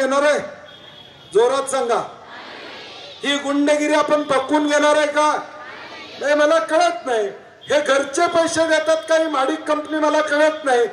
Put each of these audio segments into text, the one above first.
घेणार आहे? जोरात सांगा. ही गुंडगिरी आपण पकवून घेणार आहे का? नाही मला कळत नाही. हे घरचे पैसे देतात काही माडिक कंपनी मला कळत नाही.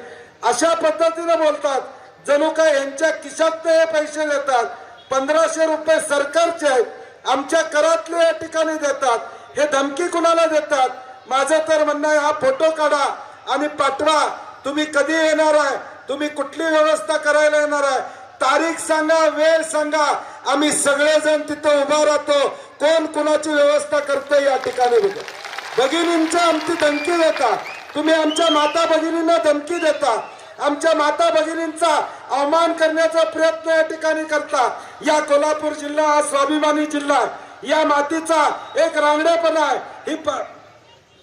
अशा पद्धतीने बोलतात. जणू काय यांच्या खिशात हे पैसे देतात. पंधराशे रुपये सरकारचे आहेत. आमच्या करातले या ठिकाणी देतात. हे धमकी कुणाला देतात? माझं तर म्हणणं आहे हा फोटो काढा आणि पाठवा. तुम्ही कधी येणार आहे? तुम्ही कुठली व्यवस्था करायला येणार आहे? तारीख सांगा वेळ सांगा. आम्ही सगळेजण तिथं उभा राहतो. कोण कुणाची व्यवस्था करतोय या ठिकाणी भगिनींचा आमची धमकी देता. तुम्ही आमच्या माता भगिनींना धमकी देता. आमच्या माता भगिनींचा अवमान करण्याचा प्रयत्न या ठिकाणी करता. या कोल्हापूर जिल्हा हा स्वाभिमानी जिल्हा या मातीचा एक रांगडेपणा आहे. ही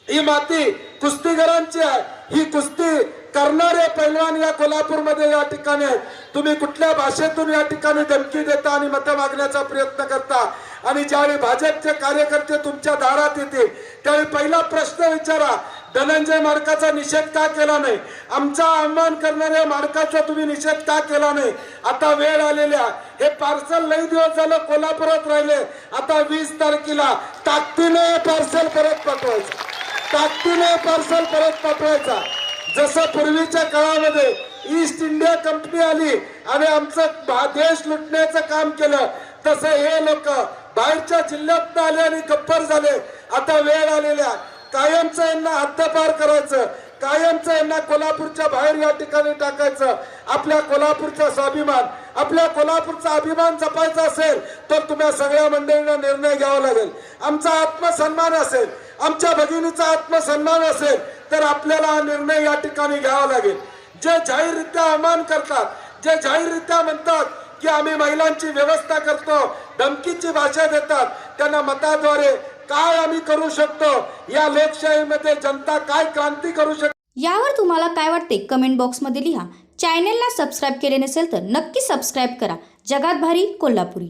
ही माती कुस्तीगरांची आहे. ही कुस्ती करणारे पैलवान या कोल्हापूरमध्ये या ठिकाणी आहेत. तुम्ही कुठल्या भाषेतून या ठिकाणी धमकी देता आणि मत मागण्याचा प्रयत्न करता? आणि ज्यावेळी भाजपचे कार्यकर्ते तुमच्या दारात येतील त्यावेळी पहिला प्रश्न विचारा धनंजय मार्काचा निषेध का केला नाही? आमचा आव्हान करणाऱ्या मार्काचा तुम्ही निषेध का केला नाही? आता वेळ आलेल्या हे पार्सल लई दिवस झालं कोल्हापुरात राहिले. आता वीस तारखेला ताकदीने पार्सल परत पाठवायचं. ताकदीने पार्सल परत पाठवायचा. जसं पूर्वीच्या काळामध्ये ईस्ट इंडिया कंपनी आली आणि आमचं देश लुटण्याचं काम केलं. तसं हे लोक बाहेरच्या जिल्ह्यात आले आणि गप्पर झाले. आता वेळ आलेल्या. कायमचं यांना हद्दपार करायचं. कायमचं यांना कोल्हापूरच्या बाहेर या ठिकाणी टाकायचं. आपल्या कोल्हापूरचा स्वाभिमान आपल्या कोल्हापूरचा अभिमान जपायचा असेल तर तुम्हा सगळ्या मंडळींना निर्णय घ्यावा लागेल. आमचा आत्मसन्मान असेल आमच्या भगिनीचा आत्मसन्मान असेल तर आपल्याला हा निर्णय या ठिकाणी घ्यावा लागेल. जे जाहीररित्या आवाहन करतात जे जाहीररित्या म्हणतात की आम्ही महिलांची व्यवस्था करतो धमकीची भाषा देतात त्यांना मताद्वारे काय आम्ही करू शकतो? या लोकशाहीमध्ये जनता काय क्रांती करू शकतो यावर तुम्हाला काय वाटते? कमेंट बॉक्समध्ये लिहा. चॅनेलला सबस्क्राईब केले नसेल तर नक्की सबस्क्राईब करा. जगात भारी कोल्हापुरी.